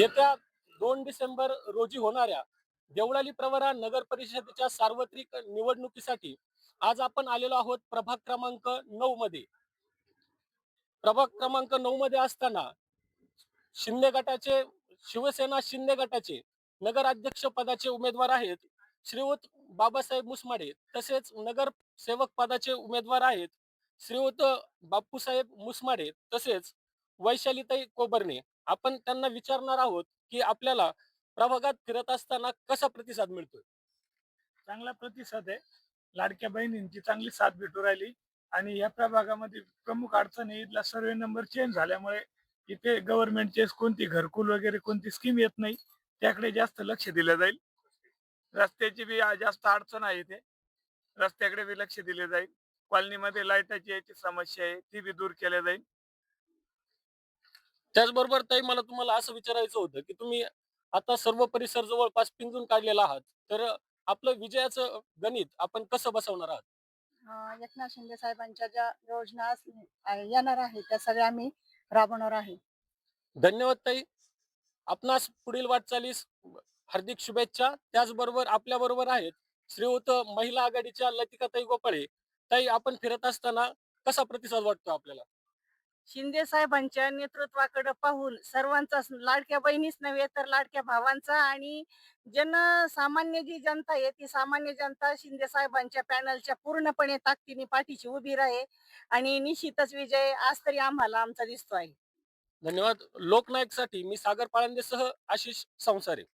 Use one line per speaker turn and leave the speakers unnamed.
येत्या दोन डिसेंबर रोजी होणाऱ्या देवळाली प्रवरा नगर परिषदेच्या सार्वत्रिक निवडणुकीसाठी आज आपण आलेलो आहोत प्रभाग क्रमांक नऊ मध्ये. प्रभाग क्रमांक नऊ मध्ये असताना शिंदे गटाचे शिवसेना शिंदे गटाचे नगराध्यक्ष पदाचे उमेदवार आहेत श्रीयुत बाबासाहेब मुसमाडे तसेच नगर सेवक पदाचे उमेदवार आहेत श्रीयुत बापूसाहेब मुसमाडे तसेच वैशालीताई कोबरणे. आपण त्यांना विचारणार आहोत की आपल्याला प्रभागात फिरत असताना कसा प्रतिसाद मिळतोय?
चांगला प्रतिसाद आहे. लाडक्या बहिणींची चांगली साथ भेटू राहिली आणि या प्रभागामध्ये प्रमुख अडचण इथला सर्वे नंबर चेंज झाल्यामुळे इथे गव्हर्नमेंटचे कोणती घरकुल वगैरे कोणती स्कीम येत नाही त्याकडे जास्त लक्ष दिलं जाईल. रस्त्याची बी जास्त अडचण आहे इथे. रस्त्याकडे बी लक्ष दिले जाईल. कॉलनीमध्ये लाईटाची याची समस्या आहे ती बी दूर केल्या जाईल.
त्याचबरोबर ताई मला तुम्हाला असं विचारायचं होतं की तुम्ही आता सर्व परिसर जवळपास पिंजून काढलेला आहात. तर आपलं विजयाचं गणित आपण कसं बसवणार आहात?
एकनाथ शिंदे साहेबांच्या ज्या योजना येणार आहेत त्या सगळ्या आम्ही राबवणार आहे.
धन्यवाद ताई. आपणास पुढील वाटचालीस हार्दिक शुभेच्छा. त्याचबरोबर आपल्या बरोबर आहेत श्रीयुत महिला आघाडीच्या लतिकाताई गोपाळे. ताई आपण फिरत असताना कसा प्रतिसाद वाटतो आपल्याला?
शिंदे साहेबांच्या नेतृत्वाकडे पाहून सर्वांचा लाडक्या बहिणीच नव्हे तर लाडक्या भावांचा आणि जनसामान्य जी जनता आहे ती सामान्य जनता शिंदे साहेबांच्या पॅनलच्या पूर्णपणे ताकदीने पाठीशी उभी राहे आणि निश्चितच विजय आज तरी आम्हाला आमचा दिसतो आहे
धन्यवाद. लोकनायकसाठी मी सागर पाळंदेसह आशिष संसारे.